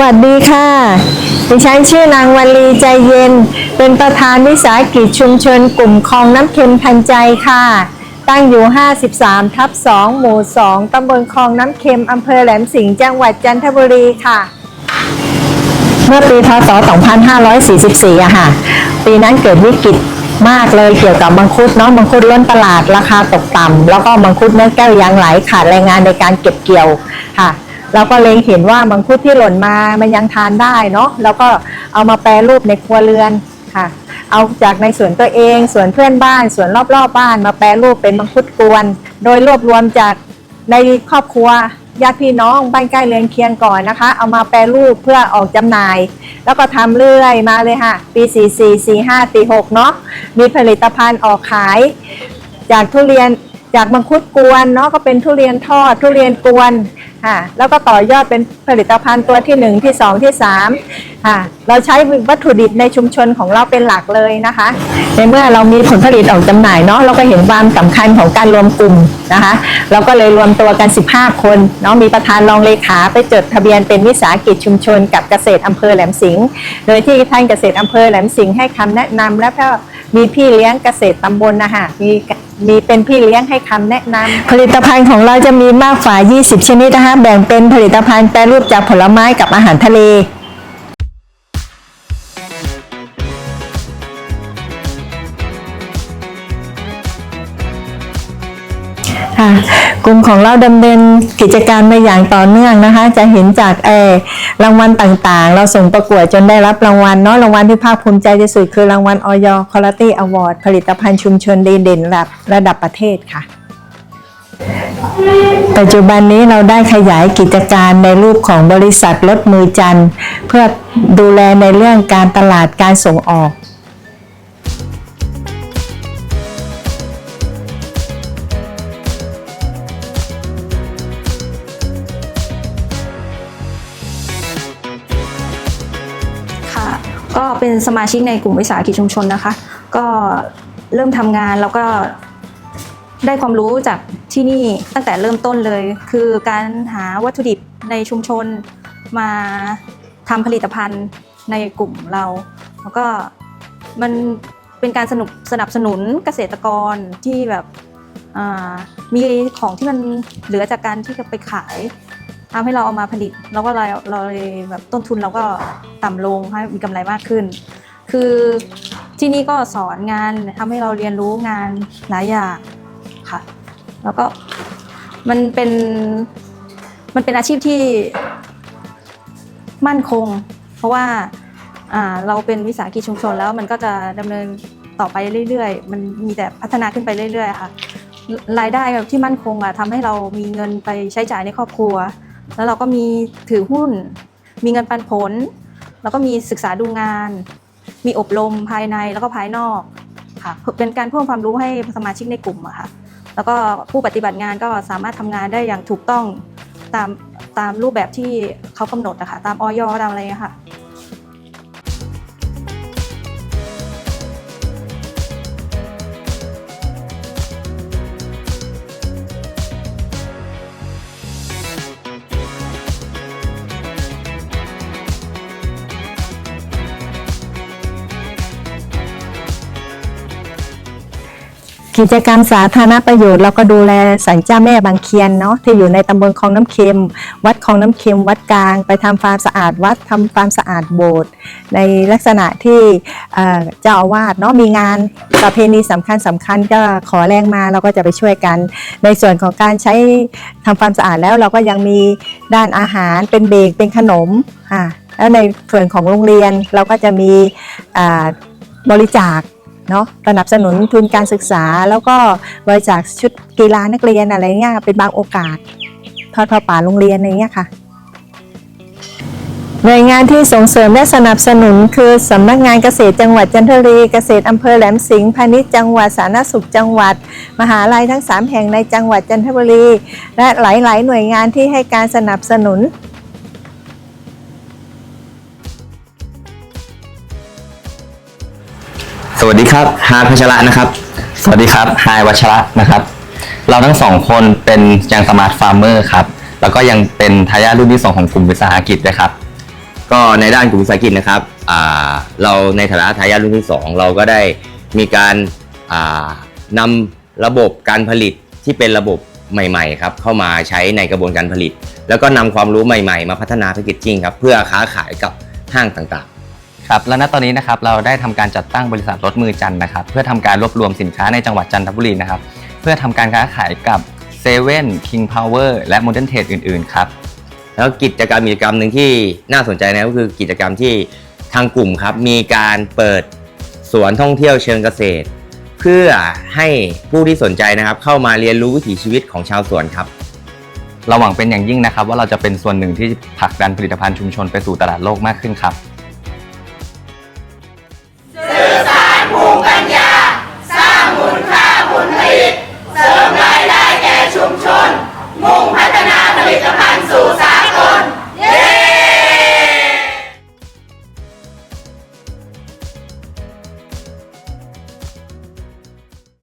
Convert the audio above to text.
วัสดีค่ะ ดิฉันชื่อนางวันลีใจเย็น เป็นประธานวิสาหกิจชุมชนกลุ่มคลองน้ำเค็มทันใจค่ะ ตั้งอยู่ 53 ทับ 2 หมู่ 2 ตำบลคลองน้ำเค็มอำเภอแหลมสิงห์ จังหวัดจันทบุรีค่ะ เมื่อปีพศ 2544อะค่ะ ปีนั้นเกิดวิกฤตมากเลยเกี่ยวกับมังคุดเนาะมังคุดล้นตลาดราคาตกต่ำแล้วก็มังคุดเนื้อแก้วยางไหลขาดแรงงานในการเก็บเกี่ยวค่ะ เราก็เลยเห็นว่ามังคุดที่หล่นมามันยังทานได้เนาะแล้วก็เอามาแปรรูปในครัวเรือนค่ะ เอาจากในสวนตัวเองสวนเพื่อนบ้านสวนรอบๆบบ้าน มาแปรรูปเป็นมังคุดกวน โดยรวบรวมจากในครอบครัวญาติพี่น้องบ้านใกล้เรือนเคียงก่อนนะคะ เอามาแปรรูปเพื่อออกจำหน่าย แล้วก็ทำเรื่อยมาเลยค่ะ ปี 44 45ปี6เนาะมีผลิตภัณฑ์ออกขาย จากทุเรียนจากมังคุดกวนเนาะก็เป็นทุเรียนทอดทุเรียนกวน ค่ะ แล้วก็ต่อยอดเป็นผลิตภัณฑ์ตัวที่1ที่2ที่3ค่ะ เราใช้วัตถุดิบในชุมชนของเราเป็นหลักเลยนะคะ ในเมื่อเรามีผลผลิตออกจำหน่ายเนาะเราก็เห็นความสำคัญของการรวมกลุ่มนะคะ เราก็เลยรวมตัวกัน 15 คนเนาะมีประธานรองเลขาไปจดทะเบียนเป็นวิสาหกิจชุมชน กับเกษตรอำเภอแหลมสิงห์โดยที่ท่านเกษตรอำเภอแหลมสิงห์ให้คำแนะนำและก็มีพี่เลี้ยงเกษตรตำบลนะคะมี มีเป็นพี่เลี้ยงให้คำแนะนำ ผลิตภัณฑ์ของเราจะมีมากกว่า 20 ชนิดนะคะ แบ่งเป็นผลิตภัณฑ์แปรรูปจากผลไม้กับอาหารทะเล ค่ะกลุ่มของเราดำเนินกิจการมาอย่างต่อเนื่องนะคะ จะเห็นจากเอรางวัลต่างๆ เราส่งประกวดจนได้รับรางวัลเนาะรางวัลที่ภาคภูมิใจที่สุดคือรางวัลออยคุณ i t y Award ผลิตภัณฑ์ชุมชนดีเด่นระดับระดับประเทศค่ะปัจจุบันนี้เราได้ขยายกิจการในรูปของบริษัทรถมือจันเพื่อดูแลในเรื่องการตลาดการส่งออก เป็นสมาชิกในกลุ่มวิสาหกิจชุมชนนะคะ ก็เริ่มทำงานแล้วก็ได้ความรู้จากที่นี่ตั้งแต่เริ่มต้นเลย คือการหาวัตถุดิบในชุมชนมาทำผลิตภัณฑ์ในกลุ่มเรา แล้วก็มันเป็นการสนุกสนับสนุนเกษตรกรที่แบบมีของที่มันเหลือจากการที่จะไปขาย ทำให้เราเอามาผลิตแล้วก็เราเราเลยแบบต้นทุนเราก็ต่ำลงให้มีกำไรมากขึ้น คือที่นี่ก็สอนงานทำให้เราเรียนรู้งานหลายอย่างค่ะ แล้วก็มันเป็นมันเป็นอาชีพที่มั่นคง เพราะว่าอ่าเราเป็นวิสาหกิจชุมชนแล้วมันก็จะดำเนินต่อไปเรื่อยๆ มันมีแต่พัฒนาขึ้นไปเรื่อยๆค่ะ รายได้ที่มั่นคงอะทำให้เรามีเงินไปใช้จ่ายในครอบครัว แล้วเราก็มีถือหุ้น มีเงินปันผล แล้วก็มีศึกษาดูงาน มีอบรมภายในแล้วก็ภายนอกค่ะเป็นการเพิ่มความรู้ให้สมาชิกในกลุ่มอะค่ะแล้วก็ผู้ปฏิบัติงานก็สามารถทำงานได้อย่างถูกต้องตามตามรูปแบบที่เขากำหนดอะค่ะตามออยตามอะไรอะค่ะ กิจกรรมสาธารณประโยชน์เราก็ดูแลสันเจ้าแม่บางเคียนเนาะที่อยู่ในตำบลคลองน้ำเค็ม วัดคลองน้ำเค็ม วัดกลาง ไปทำความสะอาดวัดทำความสะอาดโบสถ์ในลักษณะที่เจ้าอาวาสเนาะมีงานประเพณีสำคัญสำคัญก็ขอแรงมาเราก็จะไปช่วยกัน ในส่วนของการใช้ทำความสะอาดแล้วเราก็ยังมีด้านอาหารเป็นเบรกเป็นขนมอ่าแล้วในส่วนของโรงเรียนเราก็จะมีบริจาค เนาะสนับสนุนทุนการศึกษา แล้วก็บริจาคชุดกีฬานักเรียนอะไรเงี้ยเป็นบางโอกาสทอดผ้าป่าโรงเรียนอะไรเงี้ยค่ะหน่วยงานที่ส่งเสริมและสนับสนุน คือสำนักงานเกษตรจังหวัดจันทบุรีเกษตรอำเภอแหลมสิงห์พาณิชย์จังหวัดสาธารณสุขจังหวัด มหาลัยทั้ง 3 แห่งในจังหวัดจันทบุรี และหลาย ๆ หน่วยงานที่ให้การสนับสนุน สวัสดีครับฮาร์ดพัชระนะครับ สวัสดีครับไฮายวัชระนะครับ เราทั้งสองคนเป็นยังสมาร์ทฟาร์มเมอร์ครับ แล้วก็ยังเป็นทายาทรุ่นที่สองของกลุ่มวิสาหกิจด้วยครับ ก็ในด้านกลุ่มวิสาหกิจนะครับอ่าเราในฐานะทายาทรุ่นที่2เราก็ได้มีการอ่านำระบบการผลิตที่เป็นระบบใหม่ๆครับเข้ามาใช้ในกระบวนการผลิต แล้วก็นำความรู้ใหม่ๆ มาพัฒนาแพคเกจจิ้งครับเพื่อค้าขายกับห้างต่างๆ ครับและณตอนนี้นะครับเราได้ทำการจัดตั้งบริษัทรถมือจันทร์นะครับเพื่อทำการรวบรวมสินค้าในจังหวัดจันทบุรีนะครับเพื่อทำการค้าขายกับเซเว่นคิงพาวเวอร์และโมเดิร์นเทรดอื่นๆครับแล้วกิจกรรมกิจกรรมหนึ่งที่น่าสนใจนะก็คือกิจกรรมที่ทางกลุ่มครับมีการเปิดสวนท่องเที่ยวเชิงเกษตร เพื่อให้ผู้ที่สนใจนะครับ เข้ามาเรียนรู้วิถีชีวิตของชาวสวนครับเราหวังเป็นอย่างยิ่งนะครับ ว่าเราจะเป็นส่วนหนึ่งที่ผลักดันผลิตภัณฑ์ชุมชนไปสู่ตลาดโลกมากขึ้นครับ